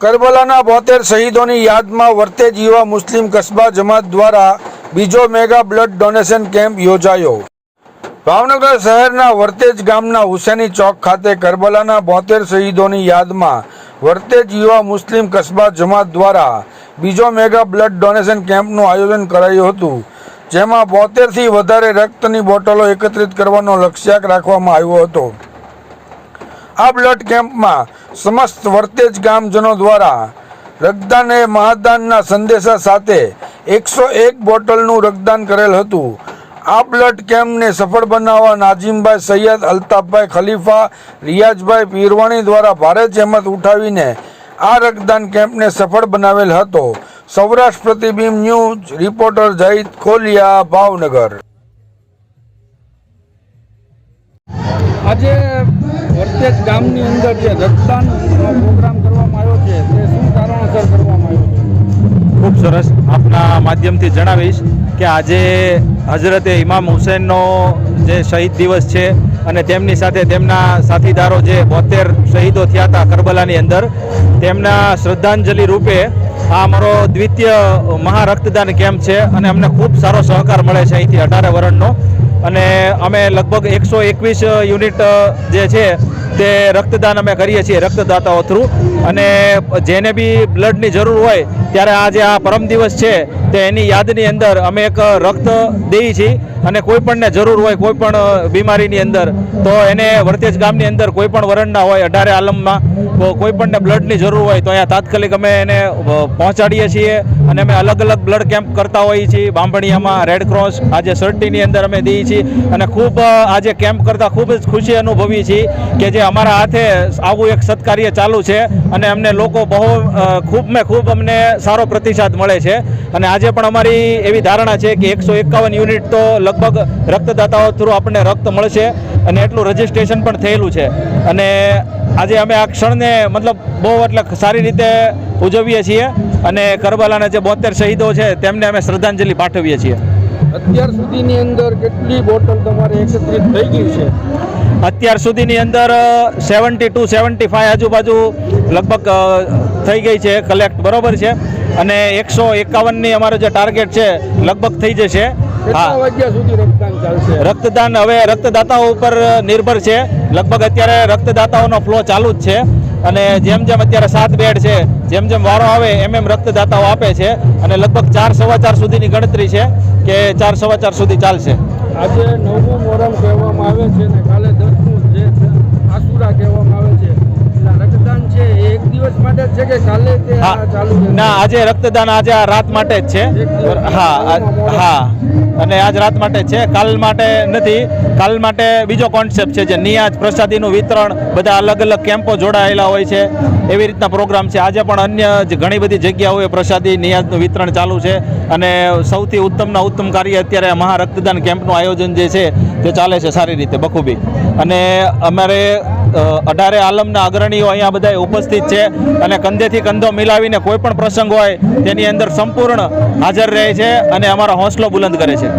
કરબલાના બોતેર શહીદોની યાદમાં વર્તેજ યુવા મુસ્લિમ કસ્બા જમાત દ્વારા બીજો મેગા બ્લડ ડોનેશન કેમ્પ યોજાયો. ભાવનગર શહેરના વર્તેજ ગામના હુસેની ચોક ખાતે કરબલાના બોતેર શહીદોની યાદમાં વર્તેજ યુવા મુસ્લિમ કસ્બા જમાત દ્વારા બીજો મેગા બ્લડ ડોનેશન કેમ્પનું આયોજન કરાયું હતું, જેમાં બોતેરથી વધારે રક્તની બોટલો એકત્રિત કરવાનો લક્ષ્યાંક રાખવામાં આવ્યો હતો. આ બ્લડ કેમ્પમાં સમસ્ત વર્તેજ ગામજનો દ્વારા રક્તદાન એ મહાદાનના સંદેશા સાથે એકસો એક બોટલનું રક્તદાન કરેલ હતું. આ બ્લડ કેમ્પને સફળ બનાવવા નાજીમભાઈ સૈયદ, અલ્તાફભાઈ ખલીફા, રિયાઝભાઈ પીરવાણી દ્વારા ભારે જહેમત ઉઠાવીને આ રક્તદાન કેમ્પને સફળ બનાવેલ હતો. Saurashtra Pratibimb news, reporter Jahid Kholiya, Bhavnagar. આજે વર્તેજ ગામની અંદર જે રક્તદાન પ્રોગ્રામ કરવામાં આવ્યો છે, તે શું કારણોસર કરવામાં આવ્યો છે? ખૂબ સરસ. આપના માધ્યમથી જણાવીશ કે આજે હજરતે ઇમામ હુસૈનનો જે શહીદ દિવસ છે અને તેમની સાથે તેમના સાથીદારો જે બોતેર શહીદો થયા હતા કરબલાની અંદર, તેમના શ્રદ્ધાંજલિ રૂપે આ અમારો દ્વિતીય મહારક્તદાન કેમ્પ છે અને અમને ખૂબ સારો સહકાર મળે છે અહીંથી અઢારે વરણનો. અને અમે લગભગ એકસો એકવીસ યુનિટ જે છે તે રક્તદાન અમે કરીએ છીએ રક્તદાતાઓ થ્રુ. અને જેને બી બ્લડની જરૂર હોય, ત્યારે આજે આ પરમ દિવસ છે તે એની યાદની અંદર અમે એક રક્ત દઈએ છીએ. અને કોઈ પણને જરૂર હોય, કોઈ પણ બીમારીની અંદર, તો એને વર્તેજ ગામની અંદર કોઈ પણ વરણના હોય, અઢારે આલમમાં, તો કોઈ પણને બ્લડની જરૂર હોય, તો અહીંયા તાત્કાલિક અમે એને પહોંચાડીએ છીએ અને અમે અલગ અલગ બ્લડ કેમ્પ કરતા હોઈએ છીએ. બાંભણીયામાં રેડ ક્રોસ આજે સર્ટીની અંદર અમે દઈએ છીએ અને ખૂબ આજે કેમ્પ કરતાં ખૂબ જ ખુશી અનુભવી છીએ કે જે અમારા હાથે આવું એક સત્કાર્ય ચાલુ છે. અને અમને લોકો બહુ ખૂબ મેં ખૂબ અમને સારો પ્રતિસાદ મળે છે. અને આજે પણ અમારી એવી ધારણા છે કે એકસો એકાવન યુનિટ તો લગભગ રક્તદાતાઓ થ્રુ આપણને રક્ત મળશે અને એટલું રજિસ્ટ્રેશન પણ થયેલું છે. અને આજે અમે આ ક્ષણને મતલબ બહુ એટલે સારી રીતે ઉજવીએ છીએ અને કરબલાના જે બોતેર શહીદો છે તેમને અમે શ્રદ્ધાંજલિ પાઠવીએ છીએ. અત્યાર સુધીની અંદર કેટલી બોટલ તમારે એકત્રિત થઈ ગઈ છે? અત્યાર સુધીની અંદર સેવન્ટી ટુ સેવન્ટી ફાઈવ આજુબાજુ લગભગ થઈ ગઈ છે કલેક્ટ બરોબર છે? અને એકસો એકાવનની અમારો જે ટાર્ગેટ છે લગભગ થઈ જશે. રક્તદાન હવે રક્તદાતાઓ ઉપર નિર્ભર છે. લગભગ અત્યારે રક્તદાતાઓનો ફ્લો ચાલુ જ છે. અને જેમ જેમ અત્યારે સાત બેડ છે જેમ જેમ વારો આવે એમ એમ રક્તદાતાઓ આપે છે. અને લગભગ ચાર સવા ચાર સુધીની ગણતરી છે કે ચાર સવા ચાર સુધી ચાલશે. આજે નવમું મોરમ કહેવામાં આવે છે ને કાલે ના આજે રક્તદાન આજે આ રાત માટે જ છે. હા હા. અને આજ રાત માટે છે. કાલ માટે નથી કાલ માટે બીજો કોન્સેપ્ટ છે જે નિયાજ પ્રસાદીનું વિતરણ. બધા અલગ અલગ કેમ્પો જોડાયેલા હોય છે. એવી રીતના પ્રોગ્રામ છે. આજે પણ અન્ય ઘણી બધી જગ્યાઓએ પ્રસાદી નિયાજનું વિતરણ ચાલુ છે. અને સૌથી ઉત્તમના ઉત્તમ કાર્ય અત્યારે મહા રક્તદાન કેમ્પનું આયોજન જે છે તે ચાલે છે સારી રીતે બખૂબી. અને અમારે અઢારે આલમના અગ્રણીઓ અહીંયા બધા ઉપસ્થિત છે અને કંધેથી કંધો મિલાવીને કોઈ પણ પ્રસંગ હોય તેની અંદર સંપૂર્ણ હાજર રહે છે અને અમારો હોંસલો બુલંદ કરે છે.